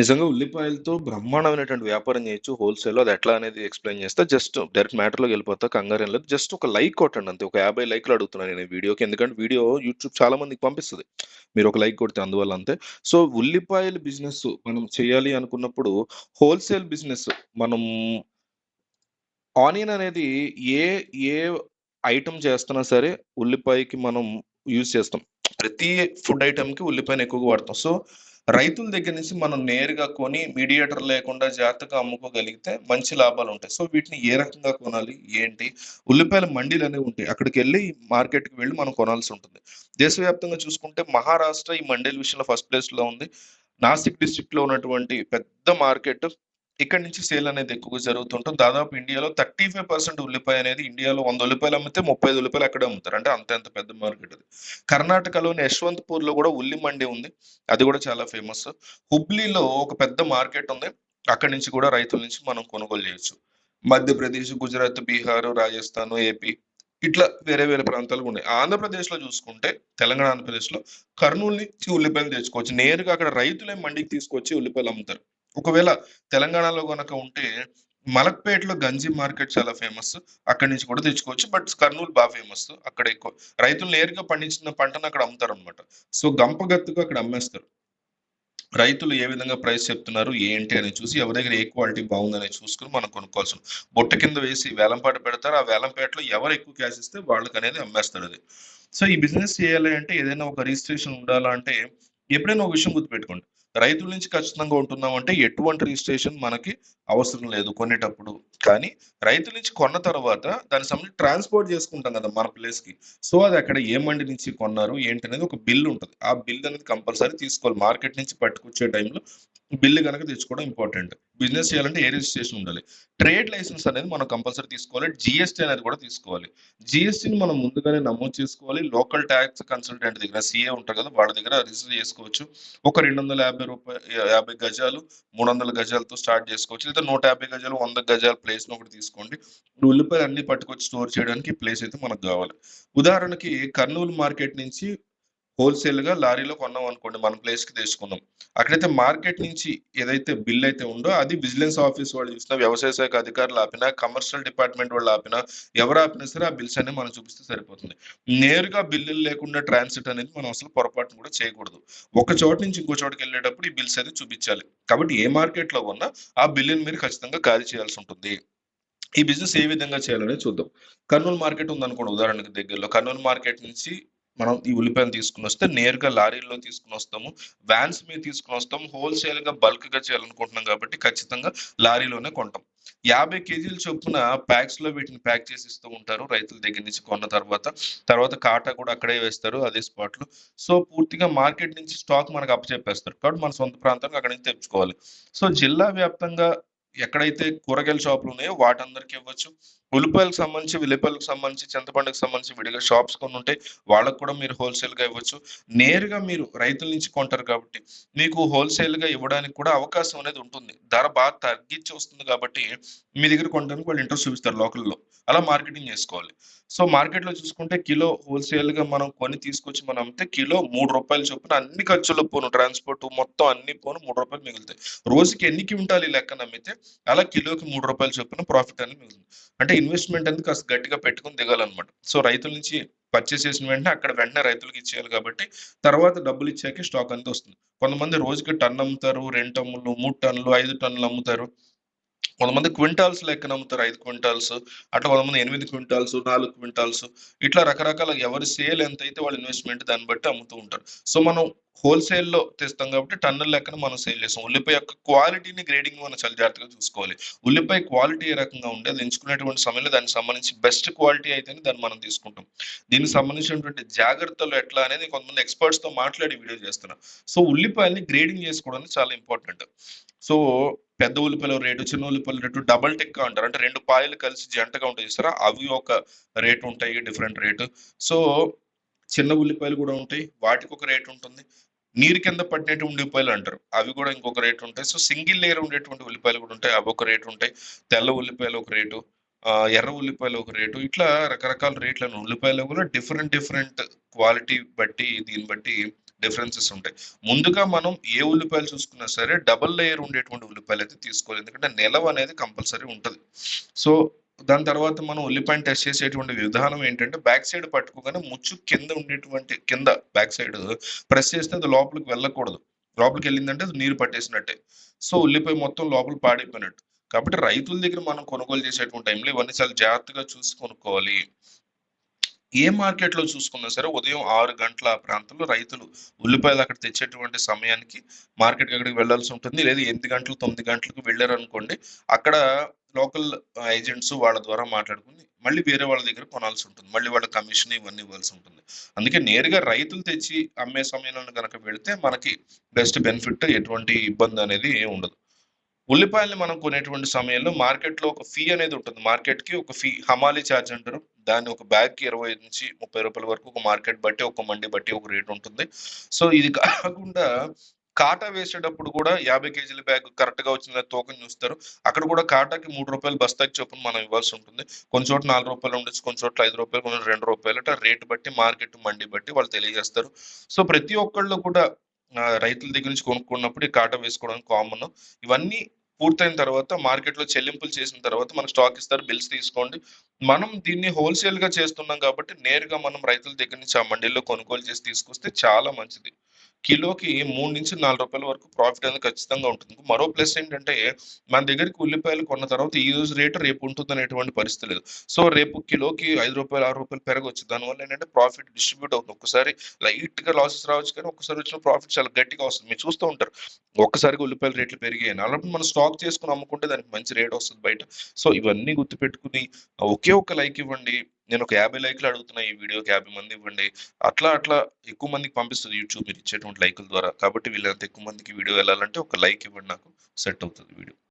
నిజంగా ఉల్లిపాయలతో బ్రహ్మాండమైనటువంటి వ్యాపారం చేయొచ్చు హోల్‌సేల్‌లో. అది ఎట్లా అనేది ఎక్స్‌ప్లెయిన్ చేస్తా. జస్ట్ డైరెక్ట్ మ్యాటర్‌లోకి వెళ్ళిపోతా. కంగారు లేదు. జస్ట్ ఒక లైక్ కొట్టండి అంతే. ఒక 50 లైక్‌లు అడుగుతున్నాను నేను వీడియోకి. ఎందుకంటే వీడియో యూట్యూబ్ చాలా మందికి పంపిస్తుంది మీరు ఒక లైక్ కొడితే అందువల్ల అంతే. సో, ఉల్లిపాయల బిజినెస్ మనం చేయాలి అనుకున్నప్పుడు హోల్‌సేల్ బిజినెస్ మనం ఆనియన్ అనేది ఏ ఏ ఐటమ్ చేస్తున్నా సరే ఉల్లిపాయకి మనం యూజ్ చేస్తాం. ప్రతి ఫుడ్ ఐటమ్కి ఉల్లిపాయని ఎక్కువగా వాడతాం. సో, రైతుల దగ్గర నుంచి మనం నేరుగా కొని మీడియేటర్ లేకుండా జాగ్రత్తగా అమ్ముకోగలిగితే మంచి లాభాలు ఉంటాయి సో, వీటిని ఏ రకంగా కొనాలి? ఏంటి? ఉల్లిపాయల మండీలు అనేవి ఉంటాయి. అక్కడికి వెళ్ళి మార్కెట్‌కి వెళ్ళి మనం కొనాల్సి ఉంటుంది. దేశవ్యాప్తంగా చూసుకుంటే మహారాష్ట్ర ఈ మండీల విషయంలో ఫస్ట్ ప్లేస్‌లో ఉంది. నాసిక్ డిస్ట్రిక్ట్‌లో ఉన్నటువంటి పెద్ద మార్కెట్. ఇక్కడ నుంచి సేల్ అనేది ఎక్కువగా జరుగుతుంటుంది. దాదాపు ఇండియాలో 35% ఉల్లిపాయ అనేది ఇండియాలో వంద ఉల్లిపాయలు అమ్మితే 35 ఉల్లిపాయలు అక్కడే అమ్ముతారు. అంటే అంత అంత పెద్ద మార్కెట్ అది. కర్ణాటకలోని యశ్వంతపూర్‌లో కూడా ఉల్లి మండి ఉంది. అది కూడా చాలా ఫేమస్. హుబ్లీలో ఒక పెద్ద మార్కెట్ ఉంది. అక్కడి నుంచి కూడా రైతుల నుంచి మనం కొనుగోలు చేయొచ్చు. మధ్యప్రదేశ్, గుజరాత్, బీహార్, రాజస్థాన్, ఏపీ ఇట్లా వేరే వేరే ప్రాంతాలు ఉన్నాయి. ఆంధ్రప్రదేశ్‌లో చూసుకుంటే తెలంగాణ, ఆంధ్రప్రదేశ్‌లో కర్నూలు నుంచి ఉల్లిపాయలు తెచ్చుకోవచ్చు. నేరుగా అక్కడ రైతులే మండికి తీసుకొచ్చి ఉల్లిపాయలు అమ్ముతారు. ఒకవేళ తెలంగాణలో గనక ఉంటే మలక్పేటలో గంజి మార్కెట్ చాలా ఫేమస్. అక్కడి నుంచి కూడా తెచ్చుకోవచ్చు. బట్ కర్నూలు బాగా ఫేమస్. అక్కడ ఎక్కువ రైతులు నేరుగా పండించిన పంటను అక్కడ అమ్ముతారు అనమాట సో, గంపగత్తుగా అక్కడ అమ్మేస్తారు. రైతులు ఏ విధంగా ప్రైస్ చెప్తున్నారు? ఏంటి? అని చూసి ఎవరి దగ్గర ఏ క్వాలిటీ బాగుందని చూసుకొని మనం కొనుక్కోవాల్సి బొట్ట కింద వేసి వేలంపాట పెడతారు. ఆ వేలంపేటలో ఎవరు ఎక్కువ క్యాష్ ఇస్తే వాళ్ళకి అనేది అమ్మేస్తారు అది సో, ఈ బిజినెస్ చేయాలి అంటే ఏదైనా ఒక రిజిస్ట్రేషన్ ఉండాలంటే ఎప్పుడైనా ఒక విషయం గుర్తుపెట్టుకోండి. రైతుల నుంచి ఖచ్చితంగా ఉంటున్నామంటే ఎటువంటి రిజిస్ట్రేషన్ మనకి అవసరం లేదు కొనేటప్పుడు. కానీ రైతుల నుంచి కొన్న తర్వాత దాని సంబంధించి ట్రాన్స్‌పోర్ట్ చేసుకుంటాం కదా! మన ప్లేస్‌కి. సో, అది అక్కడ ఏ మండి నుంచి కొన్నారు? ఏంటనేది ఒక బిల్ ఉంటుంది ఆ బిల్ అనేది కంపల్సరీ తీసుకోవాలి. మార్కెట్ నుంచి పట్టుకొచ్చే టైంలో బిల్లు గనక తెచ్చుకోవడం ఇంపార్టెంట్. బిజినెస్ చేయాలంటే ఏ రిజిస్ట్రేషన్ ఉండాలి. ట్రేడ్ లైసెన్స్ అనేది మనం కంపల్సరీ తీసుకోవాలి. జిఎస్టీ అనేది కూడా తీసుకోవాలి. జిఎస్టీని మనం ముందుగానే నమోదు చేసుకోవాలి. లోకల్ టాక్స్ కన్సల్టెంట్ దగ్గర సిఏ ఉంటారు కదా! వాళ్ళ దగ్గర రిజిస్టర్ చేసుకోవచ్చు. ఒక రెండు వందల యాభై రూపాయ 50 గజాలు, 300 గజాలతో స్టార్ట్ చేసుకోవచ్చు. లేదా 150 గజాలు, వంద గజాల ప్లేస్‌ని ఒకటి తీసుకోండి. ఉల్లిపాయలు అన్నీ పట్టుకొచ్చి స్టోర్ చేయడానికి ప్లేస్ అయితే మనకు కావాలి. ఉదాహరణకి కర్నూలు మార్కెట్ నుంచి హోల్‌సేల్‌గా లారీలో కొన్నాం అనుకోండి. మన ప్లేస్‌కి తీసుకున్నాం అక్కడైతే మార్కెట్ నుంచి ఏదైతే బిల్ అయితే ఉందో అది విజిలెన్స్ ఆఫీస్ వాళ్ళు చూసినా, వ్యవసాయ శాఖ అధికారులు ఆపినా, కమర్షియల్ డిపార్ట్‌మెంట్ వాళ్ళు ఆపినా, ఎవరు ఆపినా సరే ఆ బిల్స్ అనేది మనం చూపిస్తే సరిపోతుంది. నేరుగా బిల్లులు లేకుండా ట్రాన్సిట్ అనేది మనం అసలు పొరపాటున కూడా చేయకూడదు. ఒక చోట నుంచి ఇంకో చోటకెళ్ళేటప్పుడు ఈ బిల్స్ అనేది చూపించాలి. కాబట్టి ఏ మార్కెట్‌లో ఉన్నా ఆ బిల్లుని మీరు ఖచ్చితంగా ఖాళీ చేయాల్సి ఉంటుంది. ఈ బిజినెస్ ఏ విధంగా చేయాలనేది చూద్దాం. కర్నూలు మార్కెట్ ఉందనుకోండి ఉదాహరణకు దగ్గరలో. కర్నూలు మార్కెట్ నుంచి మనం ఈ ఉల్లిపాయలు తీసుకొనొస్తే నేరుగా లారీల్లో తీసుకొనొస్తాము. వాన్స్ మీద తీసుకొనొస్తాము. హోల్‌సేల్‌గా బల్క్‌గా చేయాలనుకుంటున్నాం కాబట్టి ఖచ్చితంగా లారీలోనే కొంటాం. 50 కేజీల చొప్పున ప్యాక్స్‌లో వీటిని ప్యాక్ చేసి ఇస్తూ ఉంటారు. రైతుల దగ్గర నుంచి కొన్న తర్వాత. తర్వాత కాటా కూడా అక్కడే వేస్తారు అదే స్పాట్‌లో. సో, పూర్తిగా మార్కెట్ నుంచి స్టాక్ మనకు అప్పచెప్పేస్తారు. కాబట్టి మన సొంత ప్రాంతానికి అక్కడి నుంచి తెచ్చుకోవాలి. సో, జిల్లా వ్యాప్తంగా ఎక్కడైతే కూరగాయల షాపులు ఉన్నాయో వాటందరికి ఇవ్వచ్చు. ఉల్లిపాయలకు సంబంధించి, ఉల్లిపాయలకు సంబంధించి, చింతపండుకు సంబంధించి విడిగా షాప్స్ కొన్ని ఉంటాయి. వాళ్ళకి కూడా మీరు హోల్‌సేల్‌గా ఇవ్వచ్చు. నేరుగా మీరు రైతుల నుంచి కొంటారు కాబట్టి మీకు హోల్‌సేల్‌గా ఇవ్వడానికి కూడా అవకాశం అనేది ఉంటుంది. ధర బాగా తగ్గించి వస్తుంది కాబట్టి మీ దగ్గర కొనడానికి వాళ్ళు ఇంట్రెస్ట్ చూపిస్తారు లోకల్‌లో. అలా మార్కెటింగ్ చేసుకోవాలి. సో, మార్కెట్‌లో చూసుకుంటే కిలో హోల్‌సేల్‌గా మనం కొని తీసుకొచ్చి మనం అమ్మితే కిలో మూడు రూపాయలు చొప్పున అన్ని ఖర్చులు పోను ట్రాన్స్‌పోర్ట్ మొత్తం అన్ని పోను మూడు రూపాయలు మిగులుతాయి. రోజుకి ఎన్ని క్వింటాలు ఈ లెక్కన అమ్మితే అలా కిలోకి మూడు రూపాయలు చొప్పున ప్రాఫిట్ అనేది మిగులుతుంది. అంటే ఇన్వెస్ట్‌మెంట్ అనేది కాస్త గట్టిగా పెట్టుకొని దిగాలన్నమాట. సో, రైతుల నుంచి పర్చేస్ చేసిన వెంటనే అక్కడ వెంటనే రైతులకి ఇచ్చేయాలి కాబట్టి తర్వాత డబ్బులు ఇచ్చాకే స్టాక్ అంతా వస్తుంది. కొంతమంది రోజుకి టన్ అమ్ముతారు. రెండు టన్నులు, మూడు టన్నులు, ఐదు టన్నులు అమ్ముతారు. కొంతమంది క్వింటాల్స్ లెక్కన అమ్ముతారు. ఐదు క్వింటాల్స్ అట్లా కొంతమంది ఎనిమిది క్వింటాల్స్, నాలుగు క్వింటాల్స్ ఇట్లా రకరకాల ఎవరి సేల్ ఎంత అయితే వాళ్ళ ఇన్వెస్ట్‌మెంట్ దాన్ని బట్టి అమ్ముతూ ఉంటారు. సో, మనం హోల్‌సేల్‌లో తెస్తాం కాబట్టి టన్నుల లెక్కన మనం సేల్ చేస్తాం. ఉల్లిపాయ యొక్క క్వాలిటీని, గ్రేడింగ్ మనం చాలా జాగ్రత్తగా చూసుకోవాలి. ఉల్లిపాయ క్వాలిటీ ఏ రకంగా ఉండే అది ఎంచుకునేటువంటి సమయంలో దానికి సంబంధించి బెస్ట్ క్వాలిటీ అయితేనే దాన్ని మనం తీసుకుంటాం. దీనికి సంబంధించినటువంటి జాగ్రత్తలు ఎట్లా అనేది కొంతమంది ఎక్స్‌పర్ట్స్‌తో మాట్లాడి వీడియో చేస్తున్నా. సో, ఉల్లిపాయల్ని గ్రేడింగ్ చేసుకోవడం చాలా ఇంపార్టెంట్. సో, పెద్ద ఉల్లిపాయల రేటు, చిన్న ఉల్లిపాయల రేటు డబల్ టిక్కా అంటారు. అంటే రెండు పాయలు కలిసి జంటగా ఉంటాయి చూసారా? అవి ఒక రేటు ఉంటాయి. Different rate. సో, చిన్న ఉల్లిపాయలు కూడా ఉంటాయి. వాటికి ఒక రేట్ ఉంటుంది. నీరు కింద పడినటువంటి ఉల్లిపాయలు అంటారు. అవి కూడా ఇంకొక రేటు ఉంటాయి. సో, సింగిల్ లేయర్ ఉండేటువంటి ఉల్లిపాయలు కూడా ఉంటాయి. అవి ఒక రేటు ఉంటాయి. తెల్ల ఉల్లిపాయలు ఒక రేటు. ఎర్ర ఉల్లిపాయలు ఒక రేటు. ఇట్లా రకరకాల రేట్లను ఉల్లిపాయలు కూడా డిఫరెంట్ డిఫరెంట్ క్వాలిటీ బట్టి దీన్ని బట్టి డిఫరెన్సెస్ ఉంటాయి ముందుగా మనం ఏ ఉల్లిపాయలు చూసుకున్నా సరే డబల్ లేయర్ ఉండేటువంటి ఉల్లిపాయలు అయితే తీసుకోవాలి ఎందుకంటే నిలవ అనేది కంపల్సరీ ఉంటుంది సో దాని తర్వాత మనం ఉల్లిపాయను టెస్ట్ చేసేటువంటి విధానం ఏంటంటే బ్యాక్ సైడ్ పట్టుకోగానే ముచ్చు కింద ఉండేటువంటి కింద బ్యాక్ సైడ్ ప్రెస్ చేస్తే అది లోపలికి వెళ్ళకూడదు. లోపలికి వెళ్ళిందంటే అది నీరు పట్టేసినట్టే. సో ఉల్లిపాయ మొత్తం లోపల పాడైపోయినట్టు. కాబట్టి రైతుల దగ్గర మనం కొనుగోలు చేసేటువంటి టైంలో ఇవన్నీ చాలా జాగ్రత్తగా చూసి కొనుక్కోవాలి. ఏ మార్కెట్లో చూసుకున్నా సరే ఉదయం ఆరు గంటల ఆ ప్రాంతంలో రైతులు ఉల్లిపాయలు అక్కడ తెచ్చేటువంటి సమయానికి మార్కెట్కి అక్కడికి వెళ్ళాల్సి ఉంటుంది. లేదా ఎనిమిది గంటలు తొమ్మిది గంటలకు వెళ్ళారు అనుకోండి అక్కడ లోకల్ ఏజెంట్స్ వాళ్ళ ద్వారా మాట్లాడుకుని మళ్ళీ వేరే వాళ్ళ దగ్గర కొనాల్సి ఉంటుంది. మళ్ళీ వాళ్ళ కమిషన్ ఇవన్నీ ఇవ్వాల్సి ఉంటుంది. అందుకే నేరుగా రైతులు తెచ్చి అమ్మే సమయంలో కనుక వెళితే మనకి బెస్ట్ బెనిఫిట్ ఎటువంటి ఇబ్బంది అనేది ఏమి ఉండదు. ఉల్లిపాయల్ని మనం కొనేటువంటి సమయంలో మార్కెట్లో ఒక ఫీ అనేది ఉంటుంది. మార్కెట్కి ఒక ఫీ హమాలీ ఛార్జ్ అంటారు. దాన్ని ఒక బ్యాగ్కి ఇరవై నుంచి ముప్పై రూపాయల వరకు ఒక మార్కెట్ బట్టి ఒక మండి బట్టి ఒక రేట్ ఉంటుంది. సో ఇది కాకుండా కాటా వేసేటప్పుడు కూడా యాభై కేజీల బ్యాగ్ కరెక్ట్గా వచ్చిన తూకం చూస్తారు. అక్కడ కూడా కాటాకి మూడు రూపాయలు బస్తాకి చొప్పున మనం ఇవ్వాల్సి ఉంటుంది. కొన్ని చోట్ల నాలుగు రూపాయలు ఉండొచ్చు కొన్ని చోట్ల ఐదు రూపాయలు కొన్ని రెండు రూపాయలు అట్లా రేటు బట్టి మార్కెట్ మండి బట్టి వాళ్ళు తెలియజేస్తారు. సో ప్రతి ఒక్కళ్ళు కూడా రైతుల దగ్గర నుంచి కొనుక్కున్నప్పుడు ఈ కాటా వేసుకోవడం కామన్ ఇవన్నీ పూర్తయిన తర్వాత మార్కెట్లో చెల్లింపులు చేసిన తర్వాత మనకు స్టాక్ ఇస్తారు బిల్స్ తీసుకోండి. మనం దీన్ని హోల్సేల్గా చేస్తున్నాం కాబట్టి నేరుగా మనం రైతుల దగ్గర నుంచి ఆ మండీలో కొనుగోలు చేసి తీసుకొస్తే చాలా మంచిది. కిలోకి మూడు నుంచి నాలుగు రూపాయల వరకు ప్రాఫిట్ అనేది ఖచ్చితంగా ఉంటుంది. మరో ప్లస్ ఏంటంటే మన దగ్గరికి ఉల్లిపాయలు కొన్న తర్వాత ఈ రోజు రేటు రేపు ఉంటుంది అనేటువంటి పరిస్థితి లేదు. సో రేపు కిలోకి ఐదు రూపాయలు ఆరు రూపాయలు పెరగవచ్చు దానివల్ల ఏంటంటే ప్రాఫిట్ డిస్ట్రిబ్యూట్ అవుతుంది. ఒకసారి లైట్గా లాసెస్ రావచ్చు కానీ ఒకసారి వచ్చిన ప్రాఫిట్ చాలా గట్టిగా వస్తుంది. మీరు చూస్తూ ఉంటారు. ఒక్కసారిగా ఉల్లిపాయల రేట్లు పెరిగాయి అలాంటి మనం స్టాక్ చేసుకుని అమ్ముకుంటే దానికి మంచి రేట్ వస్తుంది బయట. సో ఇవన్నీ గుర్తుపెట్టుకుని ఒకే ఒక లైక్ ఇవ్వండి. నేను ఒక యాభై లైక్లు అడుగుతున్నా ఈ వీడియోకి యాభై మంది ఇవ్వండి. అట్లా అట్లా ఎక్కువ మందికి పంపిస్తుంది యూట్యూబ్ మీరు ఇచ్చేటువంటి లైకుల ద్వారా. కాబట్టి వీళ్ళంత ఎక్కువ మందికి వీడియో వెళ్ళాలంటే ఒక లైక్ ఇవ్వండి నాకు. సెట్ అవుతుంది వీడియో.